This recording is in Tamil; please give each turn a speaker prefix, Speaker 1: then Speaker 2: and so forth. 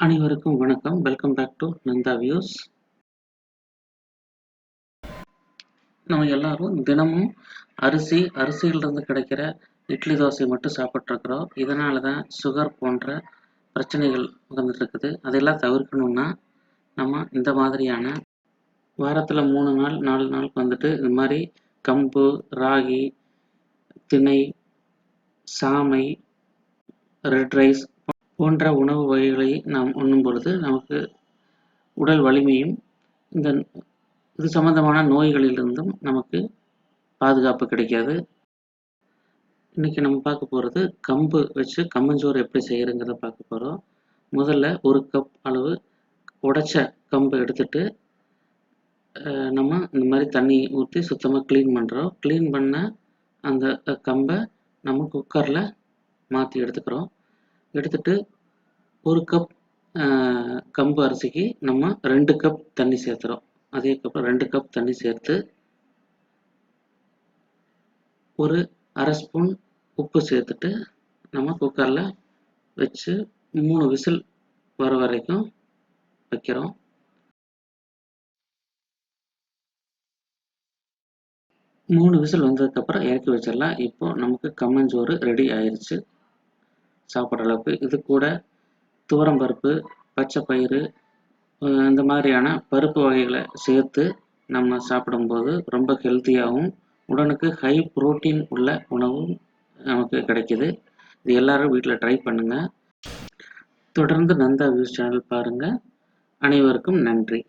Speaker 1: அனைவருக்கும் வணக்கம். Welcome back to Nanda views நம்ம எல்லாரும் தினமும் அரிசி அரிசியிலிருந்து கிடைக்கிற இட்லி தோசை மட்டும் சாப்பிட்ருக்குறோம் இதனால தான் சுகர் போன்ற பிரச்சனைகள் வந்துட்டு இருக்குது அதெல்லாம் தவிர்க்கணும்னா நம்ம இந்த மாதிரியான வாரத்தில் மூணு நாள் நாலு நாளுக்கு வந்துட்டு இது மாதிரி கம்பு ராகி திணை சாமை ரெட் ரைஸ் போன்ற உணவு வகைகளை நாம் உண்ணும் பொழுது நமக்கு உடல் வலிமையும் இந்த இது சம்பந்தமான நோய்களிலிருந்தும் நமக்கு பாதுகாப்பு கிடைக்காது. இன்னைக்கு நம்ம பார்க்க போகிறது கம்பு வச்சு கம்பஞ்சோறு எப்படி செய்யறங்கிறத பார்க்க போகிறோம் முதல்ல ஒரு கப் அளவு உடைச்ச கம்பு எடுத்துட்டு நம்ம இந்த மாதிரி தண்ணி ஊற்றி சுத்தமாக க்ளீன் பண்ணுறோம் க்ளீன் பண்ண அந்த கம்பை நம்ம குக்கரில் மாற்றி எடுத்துக்கிறோம். எடுத்துட்டு ஒரு கப் கம்பு அரிசிக்கு நம்ம ரெண்டு கப் தண்ணி சேர்த்துறோம். அதே கப் ரெண்டு கப் தண்ணி சேர்த்து ஒரு அரை ஸ்பூன் உப்பு சேர்த்துட்டு நம்ம குக்கரில் வச்சு மூணு விசில் வர வரைக்கும் வைக்கிறோம். மூணு விசில் வந்ததுக்கப்புறம் இறக்கி வச்சிடலாம். இப்போ நமக்கு கம்மஞ்சோறு ரெடி ஆயிடுச்சு சாப்பிட்ற அளவுக்கு. இது கூட துவரம் பருப்பு பச்சை பயிறு இந்த மாதிரியான பருப்பு வகைகளை சேர்த்து நம்ம சாப்பிடும்போது ரொம்ப ஹெல்த்தியாகவும் உடனுக்கு ஹை புரோட்டீன் உள்ள உணவும் நமக்கு கிடைக்குது. இது எல்லாரும் வீட்டில் ட்ரை பண்ணுங்கள் தொடர்ந்து நந்தா வியூஸ் சேனல் பாருங்கள் அனைவருக்கும் நன்றி.